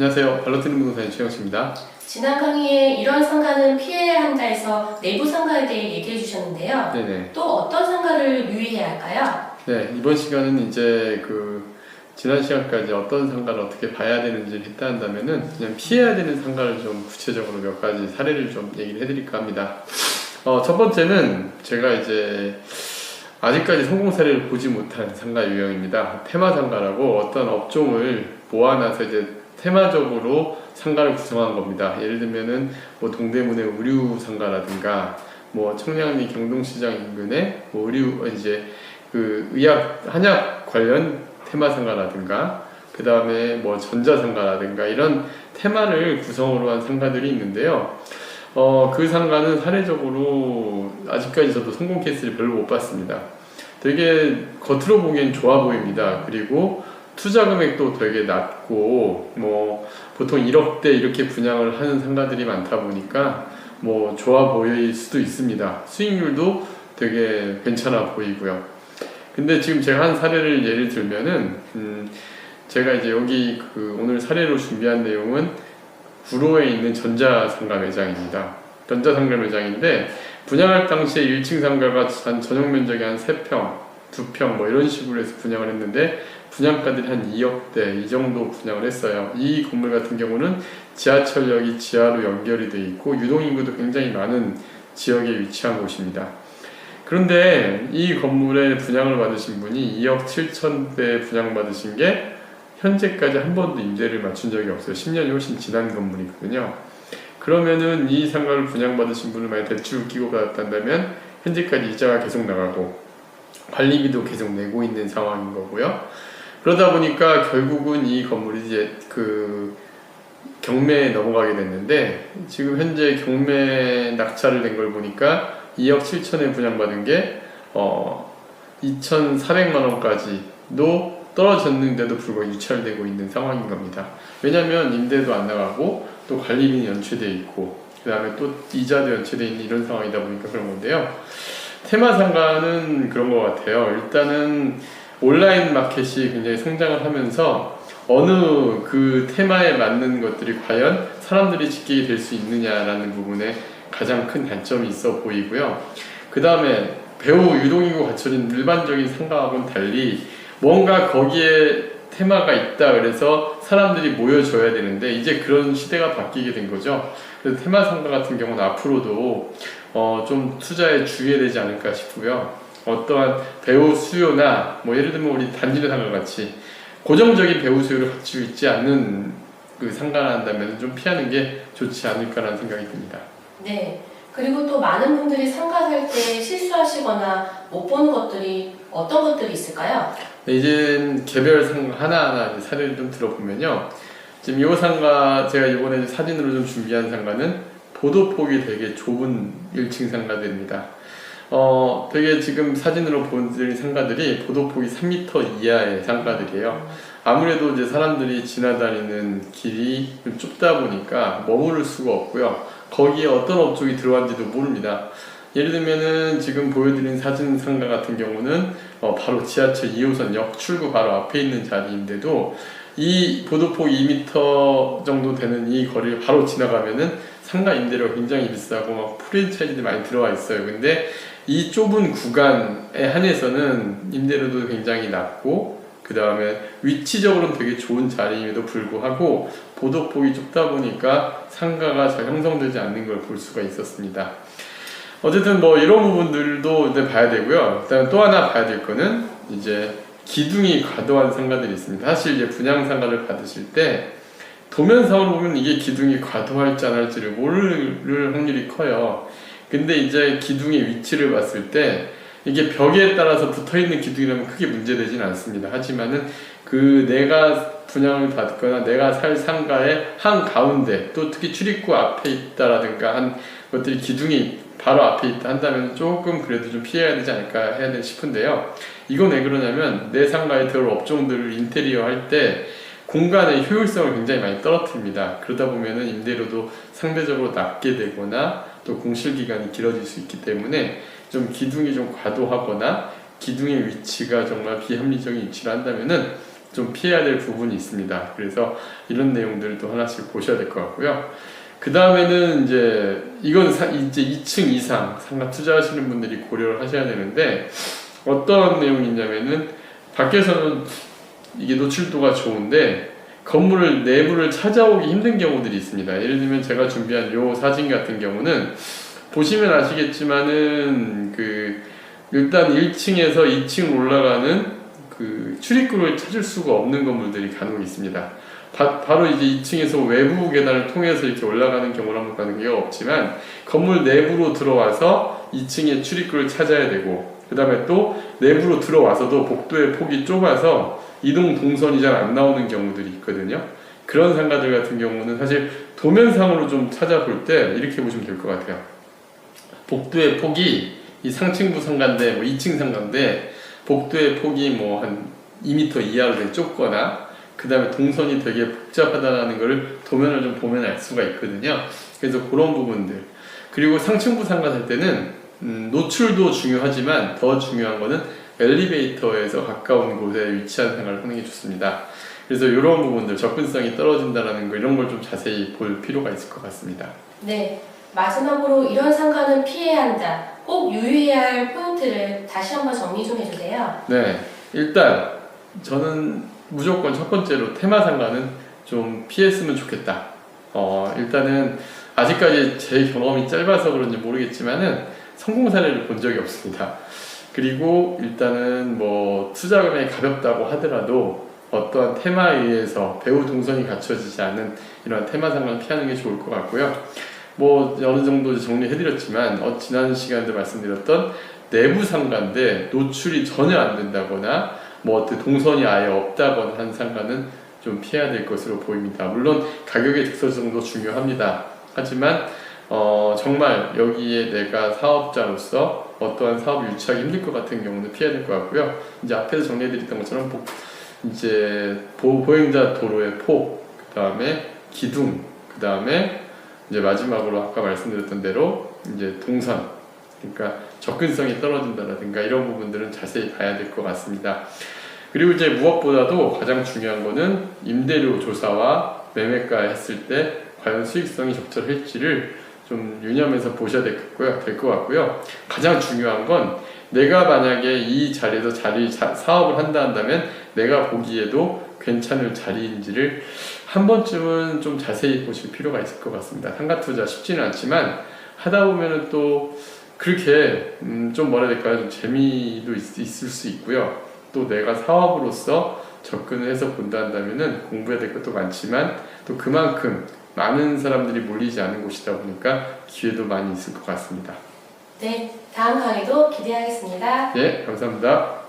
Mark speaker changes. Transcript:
Speaker 1: 안녕하세요. 발로트는 부동산의 최영수입니다.
Speaker 2: 지난 강의에 이런 상가는 피해야 한다에서 내부 상가에 대해 얘기해 주셨는데요.
Speaker 1: 네네.
Speaker 2: 또 어떤 상가를 유의해야 할까요?
Speaker 1: 네, 이번 시간은 이제 그 지난 시간까지 어떤 상가를 어떻게 봐야 되는지를 했다 한다면은 그냥 피해야 되는 상가를 좀 구체적으로 몇 가지 사례를 좀 얘기를 해드릴까 합니다. 어, 첫 번째는 제가 이제 아직까지 성공 사례를 보지 못한 상가 유형입니다. 테마 상가라고 어떤 업종을 모아놔서 이제 테마적으로 상가를 구성한 겁니다. 예를 들면은 뭐 동대문의 의류 상가라든가 뭐 청량리 경동시장 인근에 뭐 의류 이제 그 의학 한약 관련 테마 상가라든가 그 다음에 뭐 전자 상가라든가 이런 테마를 구성으로 한 상가들이 있는데요. 어, 그 상가는 사례적으로 아직까지 저도 성공 케이스를 별로 못 봤습니다. 되게 겉으로 보기엔 좋아 보입니다. 그리고 투자 금액도 되게 낮고 뭐 보통 1억대 이렇게 분양을 하는 상가들이 많다 보니까 뭐 좋아 보일 수도 있습니다. 수익률도 되게 괜찮아 보이고요. 근데 지금 제가 한 사례를 예를 들면은 음 제가 이제 여기 그 오늘 사례로 준비한 내용은 구로에 있는 전자상가 매장입니다. 전자상가 매장인데 분양할 당시에 1층 상가가 한 전용 면적이 한 3평, 2평 뭐 이런 식으로 해서 분양을 했는데 분양가들이 한 2억대 이 정도 분양을 했어요. 이 건물 같은 경우는 지하철역이 지하로 연결이 돼 있고 유동인구도 굉장히 많은 지역에 위치한 곳입니다. 그런데 이 건물에 분양을 받으신 분이 2억 7천대 분양받으신 게 현재까지 한 번도 임대를 맞춘 적이 없어요. 10년이 훨씬 지난 건물이거든요. 그러면은 이 상가를 분양받으신 분을 만약 대출 끼고 받았다면 현재까지 이자가 계속 나가고 관리비도 계속 내고 있는 상황인 거고요. 그러다 보니까 결국은 이 건물이 이제 그 경매에 넘어가게 됐는데 지금 현재 경매 낙찰을 된걸 보니까 2억 7천에 분양받은 게 어, 2,400만 원까지도 떨어졌는데도 불구하고 유찰되고 있는 상황인 겁니다. 왜냐하면 임대도 안 나가고 또 관리비는 연체돼 있고 그 다음에 또 이자도 연체돼 있는 이런 상황이다 보니까 그런 건데요. 테마 상가는 그런 것 같아요. 일단은 온라인 마켓이 굉장히 성장을 하면서 어느 그 테마에 맞는 것들이 과연 사람들이 지키게 될 수 있느냐라는 부분에 가장 큰 단점이 있어 보이고요. 그 다음에 배우 유동인구 갖춰진 일반적인 상가하고는 달리 뭔가 거기에 테마가 있다 그래서 사람들이 모여줘야 되는데 이제 그런 시대가 바뀌게 된 거죠. 그래서 테마 상가 같은 경우는 앞으로도 어, 좀 투자에 주의해야 되지 않을까 싶고요. 어떠한 배우 수요나 뭐 예를 들면 우리 단지의 상가 같이 고정적인 배우 수요를 갖추고 있지 않는 그 상가를 한다면 좀 피하는 게 좋지 않을까라는 생각이 듭니다.
Speaker 2: 네. 그리고 또 많은 분들이 상가 살 때 실수하시거나 못 보는 것들이 어떤 것들이 있을까요?
Speaker 1: 네, 이제 개별 상가 하나하나 사례를 좀 들어보면요. 지금 이 상가 제가 이번에 사진으로 좀 준비한 상가는 보도폭이 되게 좁은 1층 상가들입니다. 어, 되게 지금 사진으로 보여드린 상가들이 보도폭이 3m 이하의 상가들이에요. 아무래도 이제 사람들이 지나다니는 길이 좀 좁다 보니까 머무를 수가 없고요. 거기에 어떤 업종이 들어왔는지도 모릅니다. 예를 들면은 지금 보여드린 사진 상가 같은 경우는 어, 바로 지하철 2호선 역 출구 바로 앞에 있는 자리인데도 이 보도폭 2m 정도 되는 이 거리를 바로 지나가면은 상가 임대료가 굉장히 비싸고 막 프랜차이즈들이 많이 들어와 있어요. 근데 이 좁은 구간에 한해서는 임대료도 굉장히 낮고 그 다음에 위치적으로는 되게 좋은 자리임에도 불구하고 보도폭이 좁다 보니까 상가가 잘 형성되지 않는 걸 볼 수가 있었습니다. 어쨌든 뭐 이런 부분들도 이제 봐야 되고요. 일단 또 하나 봐야 될 거는 이제 기둥이 과도한 상가들이 있습니다. 사실 이제 분양 상가를 받으실 때 도면상으로 보면 이게 기둥이 과도할지 안 할지를 모를 확률이 커요. 근데 이제 기둥의 위치를 봤을 때 이게 벽에 따라서 붙어 있는 기둥이라면 크게 문제되지는 않습니다. 하지만은 그 내가 분양을 받거나 내가 살 상가의 한 가운데 또 특히 출입구 앞에 있다라든가 한 것들이 기둥이 바로 앞에 있다 한다면 조금 그래도 좀 피해야 되지 않을까 해야 돼 싶은데요. 이건 왜 그러냐면 내 상가에 들어올 업종들을 인테리어 할 때 공간의 효율성을 굉장히 많이 떨어뜨립니다. 그러다 보면은 임대료도 상대적으로 낮게 되거나 또 공실 기간이 길어질 수 있기 때문에 좀 기둥이 좀 과도하거나 기둥의 위치가 정말 비합리적인 위치를 한다면은 좀 피해야 될 부분이 있습니다. 그래서 이런 내용들도 하나씩 보셔야 될 것 같고요. 그 다음에는 이제 이건 사- 이제 2층 이상 상가 투자하시는 분들이 고려를 하셔야 되는데 어떤 내용이냐면은 밖에서는 이게 노출도가 좋은데 건물 내부를 찾아오기 힘든 경우들이 있습니다. 예를 들면 제가 준비한 요 사진 같은 경우는 보시면 아시겠지만은 그 일단 1층에서 2층 올라가는 그 출입구를 찾을 수가 없는 건물들이 간혹 있습니다. 바, 로 이제 2층에서 외부 계단을 통해서 이렇게 올라가는 경우는 가는 게 없지만 건물 내부로 들어와서 2층의 출입구를 찾아야 되고 그 다음에 또 내부로 들어와서도 복도의 폭이 좁아서 이동 동선이 잘 안 나오는 경우들이 있거든요. 그런 상가들 같은 경우는 사실 도면상으로 좀 찾아볼 때 이렇게 보시면 될 것 같아요. 복도의 폭이 이 상층부 상가인데 뭐 2층 상가인데 복도의 폭이 뭐 한 2m 이하로 좁거나 그 다음에 동선이 되게 복잡하다는 것을 도면을 좀 보면 알 수가 있거든요. 그래서 그런 부분들 그리고 상층부 상가 살 때는 음, 노출도 중요하지만 더 중요한 거는 엘리베이터에서 가까운 곳에 위치한 생활을 하는 게 좋습니다. 그래서 이런 부분들 접근성이 떨어진다는 거 이런 걸 좀 자세히 볼 필요가 있을 것 같습니다.
Speaker 2: 네. 마지막으로 이런 상가는 피해야 한다. 꼭 유의해야 할 포인트를 다시 한번 정리 좀 해주세요.
Speaker 1: 네, 일단 저는 무조건 첫 번째로 테마 상가는 좀 피했으면 좋겠다. 어, 일단은 아직까지 제 경험이 짧아서 그런지 모르겠지만은 성공 사례를 본 적이 없습니다. 그리고 일단은 뭐 투자 금액이 가볍다고 하더라도 어떠한 테마에 의해서 배우 동선이 갖춰지지 않은 이런 테마 상가는 피하는 게 좋을 것 같고요. 뭐 어느 정도 정리해드렸지만 어, 지난 시간에도 말씀드렸던 내부 상가인데 노출이 전혀 안 된다거나 뭐 동선이 아예 없다거나 한 상가는 좀 피해야 될 것으로 보입니다. 물론 가격의 직설성도 중요합니다. 하지만 어, 정말 여기에 내가 사업자로서 어떠한 사업을 유치하기 힘들 것 같은 경우는 피해야 될 것 같고요. 이제 앞에서 정리해드렸던 것처럼 보, 이제 보, 보행자 도로의 폭, 그 다음에 기둥, 그 다음에 이제 마지막으로 아까 말씀드렸던 대로 이제 동선, 그러니까 접근성이 떨어진다라든가 이런 부분들은 자세히 봐야 될 것 같습니다. 그리고 이제 무엇보다도 가장 중요한 거는 임대료 조사와 매매가 했을 때 과연 수익성이 적절할지를 좀 유념해서 보셔야 될 것 같고요. 가장 중요한 건 내가 만약에 이 자리에서 자리 자- 사업을 한다 한다면 내가 보기에도 괜찮을 자리인지를 한 번쯤은 좀 자세히 보실 필요가 있을 것 같습니다. 상가 투자 쉽지는 않지만 하다 보면은 또 그렇게 음, 좀 뭐라 해야 될까요? 좀 재미도 있, 있을 수 있고요. 또 내가 사업으로서 접근을 해서 본다 한다면은 공부해야 될 것도 많지만 또 그만큼 많은 사람들이 몰리지 않은 곳이다 보니까 기회도 많이 있을 것 같습니다.
Speaker 2: 네. 다음 강의도 기대하겠습니다.
Speaker 1: 예, 감사합니다.